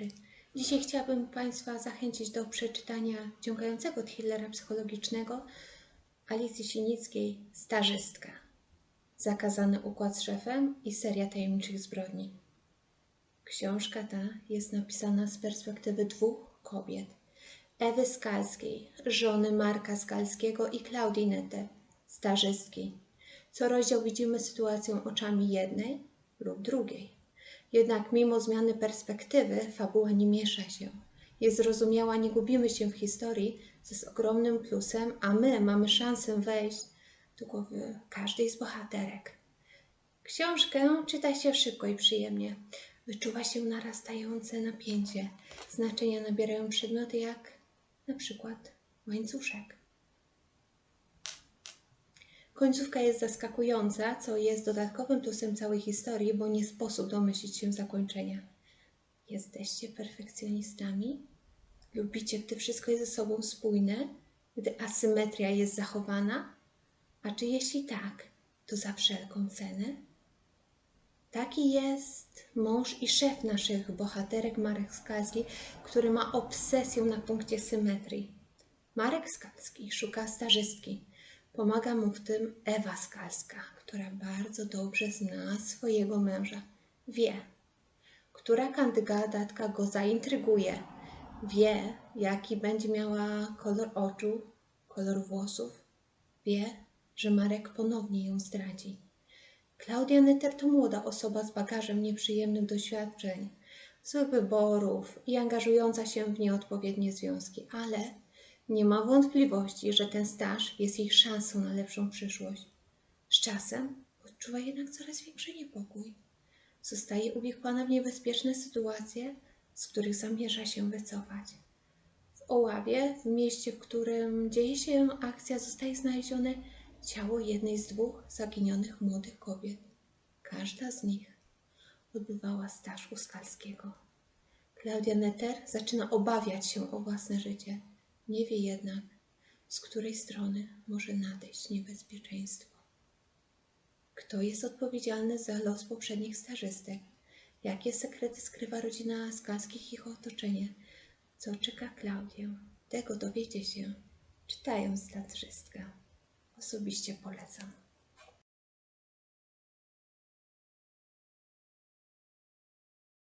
Dobry. Dzisiaj chciałabym Państwa zachęcić do przeczytania wciągającego thrillera psychologicznego Alicji Sinickiej Starzystka. Zakazany układ z szefem i seria tajemniczych zbrodni. Książka ta jest napisana z perspektywy dwóch kobiet. Ewy Skalskiej, żony Marka Skalskiego i Klaudii Nette, starzystki. Co rozdział widzimy sytuację oczami jednej lub drugiej. Jednak mimo zmiany perspektywy fabuła nie miesza się. Jest zrozumiała, nie gubimy się w historii, co jest ogromnym plusem, a my mamy szansę wejść do głowy każdej z bohaterek. Książkę czyta się szybko i przyjemnie. Wyczuwa się narastające napięcie. Znaczenia nabierają przedmioty jak na przykład łańcuszek. Końcówka jest zaskakująca, co jest dodatkowym plusem całej historii, bo nie sposób domyślić się zakończenia. Jesteście perfekcjonistami? Lubicie, gdy wszystko jest ze sobą spójne, gdy asymetria jest zachowana? A czy jeśli tak, to za wszelką cenę? Taki jest mąż i szef naszych bohaterek Marek Skalski, który ma obsesję na punkcie symetrii. Marek Skalski szuka starzystki. Pomaga mu w tym Ewa Skalska, która bardzo dobrze zna swojego męża. Wie, która kandydatka go zaintryguje. Wie, jaki będzie miała kolor oczu, kolor włosów. Wie, że Marek ponownie ją zdradzi. Klaudia Netter to młoda osoba z bagażem nieprzyjemnych doświadczeń, złych wyborów i angażująca się w nieodpowiednie związki, ale nie ma wątpliwości, że ten staż jest jej szansą na lepszą przyszłość. Z czasem odczuwa jednak coraz większy niepokój. Zostaje uwikłana w niebezpieczne sytuacje, z których zamierza się wycofać. W Oławie, w mieście, w którym dzieje się akcja, zostaje znalezione ciało jednej z dwóch zaginionych młodych kobiet. Każda z nich odbywała staż u Skalskiego. Klaudia Netter zaczyna obawiać się o własne życie. Nie wie jednak, z której strony może nadejść niebezpieczeństwo. Kto jest odpowiedzialny za los poprzednich stażystek? Jakie sekrety skrywa rodzina Skalskich i ich otoczenie? Co czeka Klaudię? Tego dowiecie się, czytając starzystkę. Osobiście polecam.